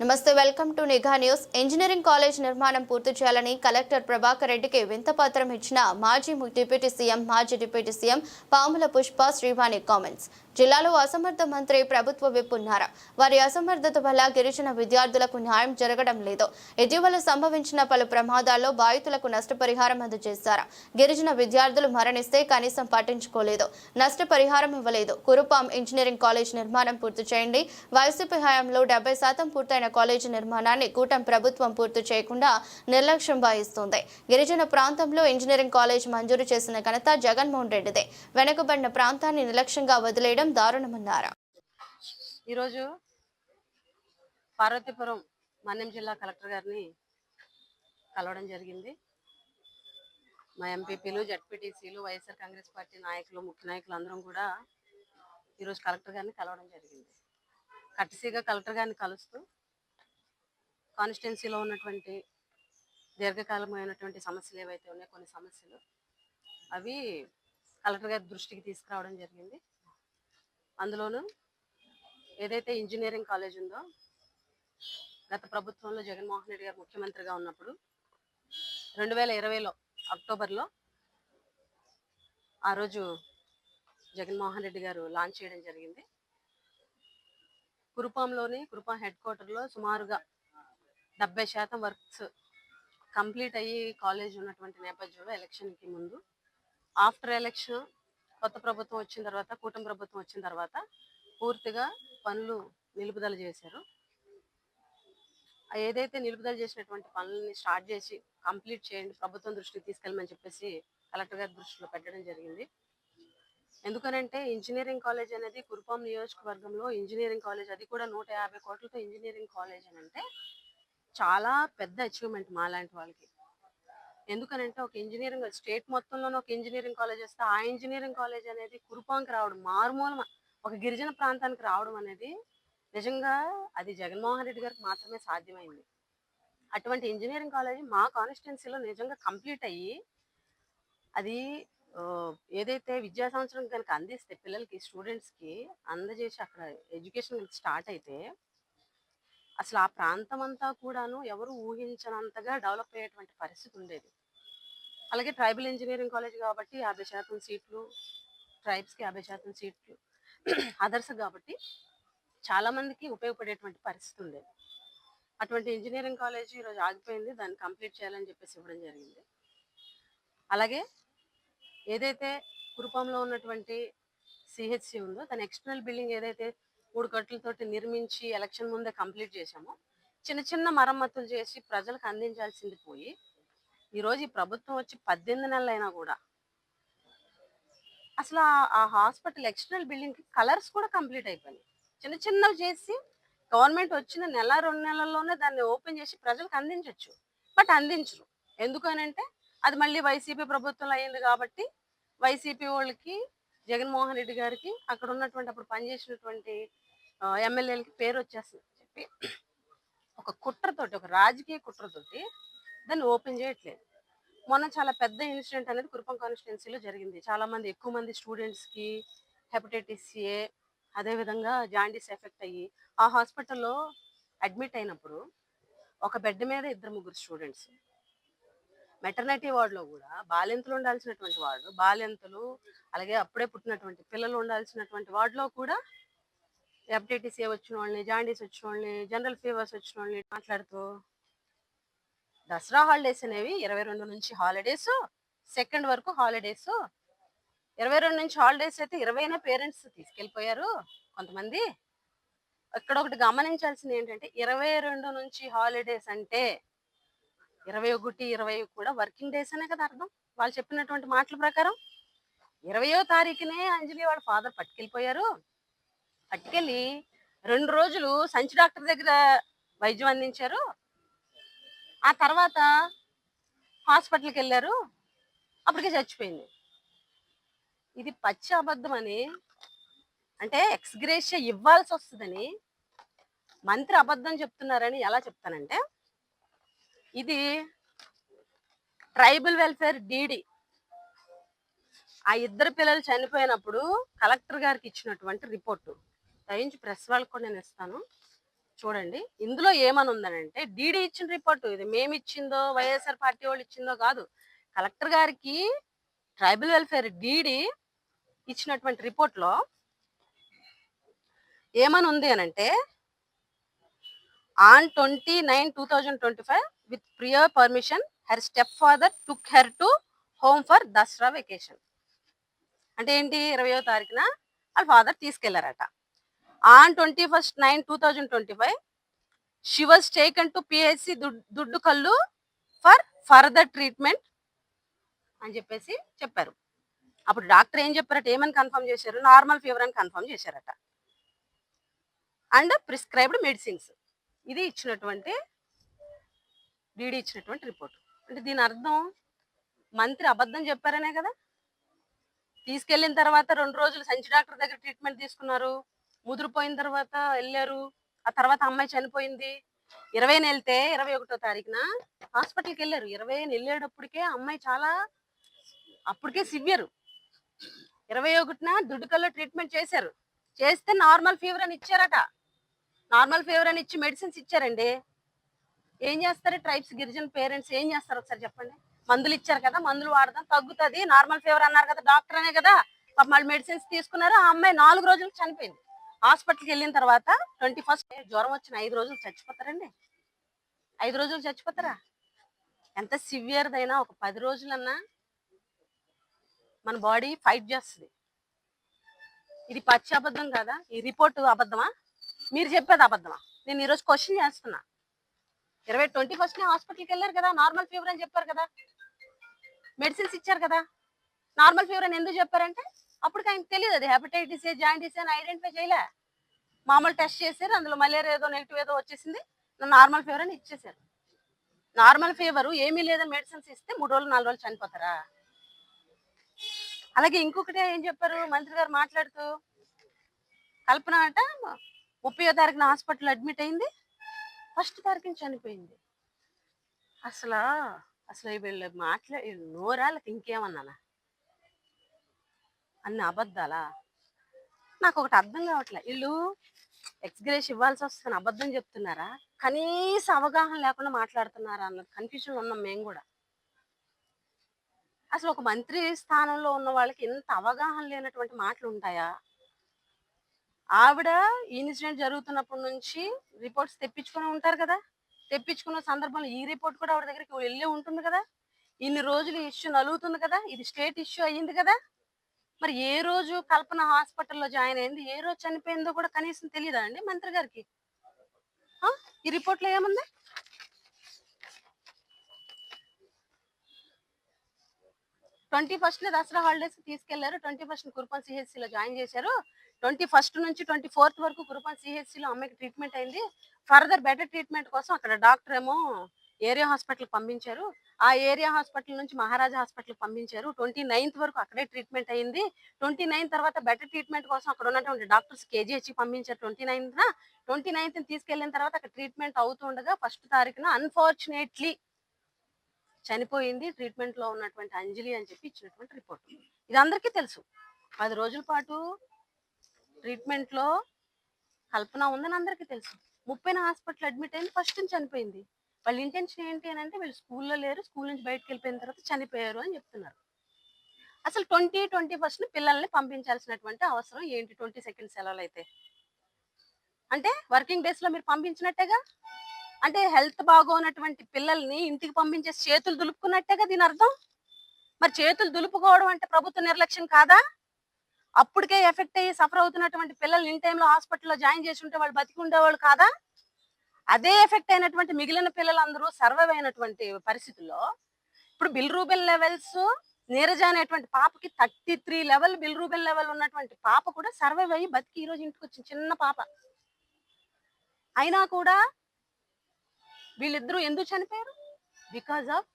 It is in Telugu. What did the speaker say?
నమస్తే welcome to Nigha news. Engineering college నిర్మాణం పూర్తి చేయాలని కలెక్టర్ ప్రభాకర్ రెడ్డికి వింతపత్రం ఇచ్చిన మాజీ డిప్యూటీ సీఎం మాజీ deputy CM Pamula Pushpa Srivani comments. జిల్లాలో అసమర్థ మంత్రి ప్రభుత్వ విప్ ఉన్నారు. వారి అసమర్థత వల్ల గిరిజన విద్యార్థులకు న్యాయం జరగడం లేదు. ఇటీవల సంభవించిన పలు ప్రమాదాల్లో బాధితులకు నష్టపరిహారం అందజేశారు. గిరిజన విద్యార్థులు మరణిస్తే కనీసం పట్టించుకోలేదు. నష్టపరిహారం ఇవ్వలేదు. కురుపాం ఇంజనీరింగ్ కాలేజ్ నిర్మాణం పూర్తి చేయండి. వైసీపీ హయాంలో డెబ్బై శాతం పూర్తయిన కాలేజీ నిర్మాణాన్ని కూటమి ప్రభుత్వం పూర్తి చేయకుండా నిర్లక్ష్యం వహిస్తుంది. గిరిజన ప్రాంతంలో ఇంజనీరింగ్ కాలేజ్ మంజూరు చేసిన ఘనత జగన్మోహన్ రెడ్డిదే. వెనుకబడిన ప్రాంతాన్ని నిర్లక్ష్యంగా వదిలేయడం దారుణమన్నారు? ఈరోజు పార్వతీపురం మన్యం జిల్లా కలెక్టర్ గారిని కలవడం జరిగింది. మా ఎంపీపీలు జడ్పీటీసీలు వైఎస్ఆర్ కాంగ్రెస్ పార్టీ నాయకులు ముఖ్య నాయకులు అందరం కూడా ఈరోజు కలెక్టర్ గారిని కలవడం జరిగింది. కట్టిసీగా కలెక్టర్ గారిని కలుస్తూ కాన్స్టిట్యున్సీలో ఉన్నటువంటి దీర్ఘకాలమైనటువంటి సమస్యలు ఏవైతే ఉన్నాయో కొన్ని సమస్యలు అవి కలెక్టర్ గారి దృష్టికి తీసుకురావడం జరిగింది. అందులోనూ ఏదైతే ఇంజనీరింగ్ కాలేజ్ ఉందో గత ప్రభుత్వంలో జగన్మోహన్ రెడ్డి గారు ముఖ్యమంత్రిగా ఉన్నప్పుడు రెండు వేల ఇరవైలో అక్టోబర్లో ఆ రోజు జగన్మోహన్ రెడ్డి గారు లాంచ్ చేయడం జరిగింది. కురుపాంలోని కురుపాం హెడ్ క్వార్టర్లో సుమారుగా డెబ్బై శాతం వర్క్స్ కంప్లీట్ అయ్యి కాలేజ్ ఉన్నటువంటి నేపథ్యంలో ఎలక్షన్కి ముందు ఆఫ్టర్ ఎలక్షన్ కొత్త ప్రభుత్వం వచ్చిన తర్వాత కూటమి ప్రభుత్వం వచ్చిన తర్వాత పూర్తిగా పనులు నిలుపుదల చేశారు. ఏదైతే నిలుపుదల చేసినటువంటి పనులని స్టార్ట్ చేసి కంప్లీట్ చేయండి ప్రభుత్వం దృష్టికి తీసుకెళ్ళమని చెప్పేసి కలెక్టర్ గారి దృష్టిలో పెట్టడం జరిగింది. ఎందుకనంటే ఇంజనీరింగ్ కాలేజ్ అనేది కురుపాం నియోజకవర్గంలో ఇంజనీరింగ్ కాలేజ్ అది కూడా నూట యాభై కోట్లతో ఇంజనీరింగ్ కాలేజ్ అని అంటే చాలా పెద్ద అచీవ్మెంట్ మా లాంటి వాళ్ళకి. ఎందుకనంటే ఒక ఇంజనీరింగ్ స్టేట్ మొత్తంలోనే ఒక ఇంజనీరింగ్ కాలేజ్ వస్తే ఆ ఇంజనీరింగ్ కాలేజ్ అనేది కురుపాంకి రావడం మారుమూల ఒక గిరిజన ప్రాంతానికి రావడం అనేది నిజంగా అది జగన్మోహన్ రెడ్డి గారికి మాత్రమే సాధ్యమైంది. అటువంటి ఇంజనీరింగ్ కాలేజ్ మా కాన్స్టిట్యున్సీలో నిజంగా కంప్లీట్ అయ్యి అది ఏదైతే విద్యా సంవత్సరం కనుక అందిస్తే పిల్లలకి స్టూడెంట్స్కి అందజేసి అక్కడ ఎడ్యుకేషన్ స్టార్ట్ అయితే అసలు ఆ ప్రాంతం అంతా కూడాను ఎవరు ఊహించనంతగా డెవలప్ అయ్యేటువంటి పరిస్థితి ఉండేది. అలాగే ట్రైబల్ ఇంజనీరింగ్ కాలేజ్ కాబట్టి యాభై శాతం సీట్లు ట్రైబ్స్కి యాభై శాతం సీట్లు అదర్స్ కాబట్టి చాలామందికి ఉపయోగపడేటువంటి పరిస్థితి ఉండేది. అటువంటి ఇంజనీరింగ్ కాలేజ్ ఈరోజు ఆగిపోయింది దాన్ని కంప్లీట్ చేయాలని చెప్పేసి ఇవ్వడం జరిగింది. అలాగే ఏదైతే కురుపంలో ఉన్నటువంటి సిహెచ్సి ఉందో దాని ఎక్స్టర్నల్ బిల్డింగ్ ఏదైతే మూడు కట్లతోటి నిర్మించి ఎలక్షన్ ముందే కంప్లీట్ చేశామో చిన్న చిన్న మరమ్మతులు చేసి ప్రజలకు అందించాల్సింది పోయి ఈరోజు ఈ ప్రభుత్వం వచ్చి పద్దెనిమిది నెలలు అయినా కూడా అసలు ఆ- హాస్పిటల్ ఎక్స్టర్నల్ బిల్డింగ్కి కలర్స్ కూడా కంప్లీట్ అయిపోయినాయి. చిన్న చిన్నవి చేసి గవర్నమెంట్ వచ్చిన నెల రెండు నెలల్లోనే దాన్ని ఓపెన్ చేసి ప్రజలకు అందించవచ్చు బట్ అందించరు. ఎందుకనంటే అది మళ్ళీ వైసీపీ ప్రభుత్వంలో అయింది కాబట్టి వైసీపీ వాళ్ళకి జగన్మోహన్ రెడ్డి గారికి అక్కడ ఉన్నటువంటి అప్పుడు పనిచేసినటువంటి ఎమ్మెల్యేలకి పేరు వచ్చేస్తుంది. చెప్పి ఒక కుట్రతోటి ఒక రాజకీయ కుట్రతోటి దాన్ని ఓపెన్ చేయట్లేదు. మొన్న చాలా పెద్ద ఇన్సిడెంట్ అనేది కురుపం కాన్స్టిట్యున్సీలో జరిగింది. చాలా మంది ఎక్కువ మంది స్టూడెంట్స్కి హెపటైటిస్ ఏ అదేవిధంగా జాండీస్ ఎఫెక్ట్ అయ్యి ఆ హాస్పిటల్లో అడ్మిట్ అయినప్పుడు ఒక బెడ్ మీద ఇద్దరు ముగ్గురు స్టూడెంట్స్ మెటర్నిటీ వార్డులో కూడా బాలింతలు ఉండాల్సినటువంటి వార్డు బాలింతలు అలాగే అప్పుడే పుట్టినటువంటి పిల్లలు ఉండాల్సినటువంటి వార్డులో కూడా హెపటైటిస్ ఏ వచ్చిన వాళ్ళని జాండీస్ వచ్చిన వాళ్ళని జనరల్ ఫీవర్స్ వచ్చిన వాళ్ళని మాట్లాడుతూ దసరా హాలిడేస్ అనేవి ఇరవై రెండు నుంచి హాలిడేస్ సెకండ్ వరకు హాలిడేస్. ఇరవై రెండు నుంచి హాలిడేస్ అయితే ఇరవైన పేరెంట్స్ తీసుకెళ్ళిపోయారు కొంతమంది. ఇక్కడ ఒకటి గమనించాల్సింది ఏంటంటే ఇరవై రెండు నుంచి హాలిడేస్ అంటే ఇరవై ఒకటి ఇరవై కూడా వర్కింగ్ డేస్ అనే కదా అర్థం. వాళ్ళు చెప్పినటువంటి మాటల ప్రకారం ఇరవయో తారీఖునే అంజలి వాళ్ళ ఫాదర్ పట్టుకెళ్ళిపోయారు. పట్టుకెళ్ళి రెండు రోజులు సంచి డాక్టర్ దగ్గర వైద్యం అందించారు. ఆ తర్వాత హాస్పిటల్కి వెళ్ళారు. అప్పటికే చచ్చిపోయింది. ఇది పచ్చి అబద్ధం అని అంటే ఎక్స్గ్రేషియా ఇవ్వాల్సి వస్తుందని మంత్రి అబద్ధం చెప్తున్నారని ఎలా చెప్తానంటే ఇది ట్రైబల్ వెల్ఫేర్ డీడీ ఆ ఇద్దరు పిల్లలు చనిపోయినప్పుడు కలెక్టర్ గారికి ఇచ్చినటువంటి రిపోర్టు. దయించి ప్రెస్ వాళ్ళకు కూడా నేను ఇస్తాను. చూడండి. ఇందులో ఏమని ఉందనంటే డీడీ ఇచ్చిన రిపోర్ట్ ఇది మేము ఇచ్చిందో వైఎస్ఆర్ పార్టీ వాళ్ళు ఇచ్చిందో కాదు. కలెక్టర్ గారికి ట్రైబల్ వెల్ఫేర్ డీడీ ఇచ్చినటువంటి రిపోర్ట్లో ఏమని ఉంది అనంటే on twenty nine two thousand twenty five with prior permission her step father took her to home for Dasara vacation. అంటే ఏంటి? ఇరవయో తారీఖున వాళ్ళ father తీసుకెళ్ళారట. On twenty first nine two thousand twenty five. She was taken to PHC Duddukallu for further treatment అని చెప్పేసి చెప్పారు. అప్పుడు డాక్టర్ ఏం చెప్పారట? ఏమని కన్ఫర్మ్ చేశారు? నార్మల్ ఫీవర్ అని కన్ఫర్మ్ చేశారట. And prescribed medicines. ఇది ఇచ్చినటువంటి డీడీ ఇచ్చినటువంటి రిపోర్ట్. అంటే దీని అర్థం మంత్రి అబద్ధం చెప్పారనే కదా? తీసుకెళ్ళిన తర్వాత రెండు రోజులు సంచి డాక్టర్ దగ్గర ట్రీట్మెంట్ తీసుకున్నారు. ముదిరిపోయిన తర్వాత వెళ్ళారు. ఆ తర్వాత అమ్మాయి చనిపోయింది. ఇరవైన వెళ్తే ఇరవై ఒకటో తారీఖున హాస్పిటల్కి వెళ్ళారు. ఇరవై వెళ్ళేటప్పటికే అమ్మాయి చాలా అప్పటికే సివియర్ ఇరవై ఒకటిన దుడ్డుకల్లో ట్రీట్మెంట్ చేశారు. చేస్తే నార్మల్ ఫీవర్ అని ఇచ్చారట. నార్మల్ ఫీవర్ అని ఇచ్చి మెడిసిన్స్ ఇచ్చారండి. ఏం చేస్తారు? ట్రైబ్స్ గిరిజన పేరెంట్స్ ఏం చేస్తారు ఒకసారి చెప్పండి? మందులు ఇచ్చారు కదా మందులు వాడదాం తగ్గుతుంది. నార్మల్ ఫీవర్ అన్నారు కదా డాక్టర్ అనే కదా. మళ్ళీ మెడిసిన్స్ తీసుకున్నారు. ఆ అమ్మాయి నాలుగు రోజులకు చనిపోయింది. హాస్పిటల్కి వెళ్ళిన తర్వాత ట్వంటీ ఫస్ట్ జ్వరం వచ్చిన ఐదు రోజులు చచ్చిపోతారండి. ఐదు రోజులు చచ్చిపోతారా? ఎంత సివియర్దైనా ఒక పది రోజులన్నా మన బాడీ ఫైట్ చేస్తుంది. ఇది పచ్చి అబద్ధం కదా? ఈ రిపోర్ట్ అబద్ధమా? మీరు చెప్పేది అబద్ధమా? నేను ఈరోజు క్వశ్చన్ చేస్తున్నా. ఇరవై ట్వంటీ ఫస్ట్ హాస్పిటల్కి వెళ్ళారు కదా? నార్మల్ ఫీవర్ అని చెప్పారు కదా? మెడిసిన్స్ ఇచ్చారు కదా? నార్మల్ ఫీవర్ అని ఎందుకు చెప్పారంటే అప్పుడు ఆయనకు తెలియదు అది. హెపటైటిస్ ఏ జాయింటిస్ అని ఐడెంటిఫై చేయలే. మామూలు టెస్ట్ చేశారు అందులో మలేరియా ఏదో నెగిటివ్ ఏదో వచ్చేసింది నార్మల్ ఫీవర్ అని ఇచ్చేసారు నార్మల్ ఫీవర్ ఏమీ లేదని మెడిసిన్స్ ఇస్తే మూడు రోజులు నాలుగు రోజులు చనిపోతారా? అలాగే ఇంకొకటి ఏం చెప్పారు మంత్రి గారు మాట్లాడుతూ కల్పన అట ముప్పయో తారీఖున హాస్పిటల్ అడ్మిట్ అయింది ఫస్ట్ తారీఖున చనిపోయింది. అసలు అసలు వీళ్ళు మాట్లా లేక ఇంకేమన్నానా? అన్ని అబద్ధాలా? నాకు ఒకటి అర్థం కావట్లే. వీళ్ళు ఎక్స్గ్రేస్ ఇవ్వాల్సి వస్తుంది అబద్ధం చెప్తున్నారా? కనీస అవగాహన లేకుండా మాట్లాడుతున్నారా అన్న కన్ఫ్యూజన్ ఉన్నాం మేము కూడా. అసలు ఒక మంత్రి స్థానంలో ఉన్న వాళ్ళకి ఎంత అవగాహన లేనటువంటి మాటలు ఉంటాయా? ఆవిడ ఇన్సిడెంట్ జరుగుతున్నప్పటి నుంచి రిపోర్ట్స్ తెప్పించుకుని ఉంటారు కదా? తెప్పించుకున్న సందర్భంలో ఈ రిపోర్ట్ కూడా ఆవిడ దగ్గరికి వెళ్ళి ఉంటుంది కదా? ఇన్ని రోజులు ఇష్యూ నలుగుతుంది కదా? ఇది స్టేట్ ఇష్యూ అయ్యింది కదా? మరి ఏ రోజు కల్పన హాస్పిటల్లో జాయిన్ అయింది? ఏ రోజు చనిపోయిందో కూడా కనీసం తెలియదా అండి మంత్రి గారికి? ఈ రిపోర్ట్లో ఏముంది? ట్వంటీ ఫస్ట్ దసరా హాలిడేస్ తీసుకెళ్ళారు. ట్వంటీ ఫస్ట్ కురుపన్ సిహెచ్సిలో జాయిన్ చేశారు. ట్వంటీ ఫస్ట్ నుంచి ట్వంటీ ఫోర్త్ వరకు కురుపన్ సిహెచ్సిలో అమ్మాయికి ట్రీట్మెంట్ అయింది. ఫర్దర్ బెటర్ ట్రీట్మెంట్ కోసం అక్కడ డాక్టర్ ఏమో ఏరియా హాస్పిటల్ పంపించారు. ఆ ఏరియా హాస్పిటల్ నుంచి మహారాజా హాస్పిటల్ పంపించారు. ట్వంటీ నైన్త్ వరకు అక్కడే ట్రీట్మెంట్ అయింది. ట్వంటీ నైన్ తర్వాత బెటర్ ట్రీట్మెంట్ కోసం అక్కడ ఉన్నటువంటి డాక్టర్స్ కేజీహెచ్కి పంపించారు ట్వంటీ నైన్త్న. ట్వంటీ నైన్త్ తీసుకెళ్ళిన తర్వాత అక్కడ ట్రీట్మెంట్ అవుతుండగా ఫస్ట్ తారీఖున అన్ఫార్చునేట్లీ చనిపోయింది. ట్రీట్మెంట్లో ఉన్నటువంటి అంజలి అని చెప్పి ఇచ్చినటువంటి రిపోర్ట్. ఇది అందరికీ తెలుసు. పది రోజుల పాటు ట్రీట్మెంట్లో కల్పన ఉందని అందరికీ తెలుసు. ముప్పైన హాస్పిటల్ అడ్మిట్ అయింది ఫస్ట్ చనిపోయింది. వాళ్ళ ఇంటెన్షన్ ఏంటి అని అంటే వీళ్ళు స్కూల్లో లేరు స్కూల్ నుంచి బయటకు వెళ్ళిపోయిన తర్వాత చనిపోయారు అని చెప్తున్నారు. అసలు ట్వంటీ ట్వంటీ ఫస్ట్ పిల్లల్ని పంపించాల్సినటువంటి అవసరం ఏంటి? ట్వంటీ సెకండ్ సెలవులు అయితే అంటే వర్కింగ్ డేస్లో మీరు పంపించినట్టేగా? అంటే హెల్త్ బాగోనటువంటి పిల్లల్ని ఇంటికి పంపించేసి చేతులు దులుపుకున్నట్టేగా దీని అర్థం? మరి చేతులు దులుపుకోవడం అంటే ప్రభుత్వ నిర్లక్ష్యం కాదా? అప్పటికే ఎఫెక్ట్ అయ్యి సఫర్ అవుతున్నటువంటి పిల్లల్ని ఇన్ టైంలో హాస్పిటల్లో జాయిన్ చేసి ఉంటే వాళ్ళు బతికి ఉండేవాళ్ళు కాదా? అదే ఎఫెక్ట్ అయినటువంటి మిగిలిన పిల్లలందరూ సర్వైవ్ అయినటువంటి పరిస్థితుల్లో ఇప్పుడు బిల్ రూబెల్ లెవెల్స్ నీరజ అనేటువంటి పాపకి thirty three level bilirubin level ఉన్నటువంటి పాప కూడా సర్వైవ్ అయ్యి బతికి ఈ రోజు ఇంటికి వచ్చింది చిన్న పాప. అయినా కూడా వీళ్ళిద్దరూ ఎందుకు చనిపోయారు? Because of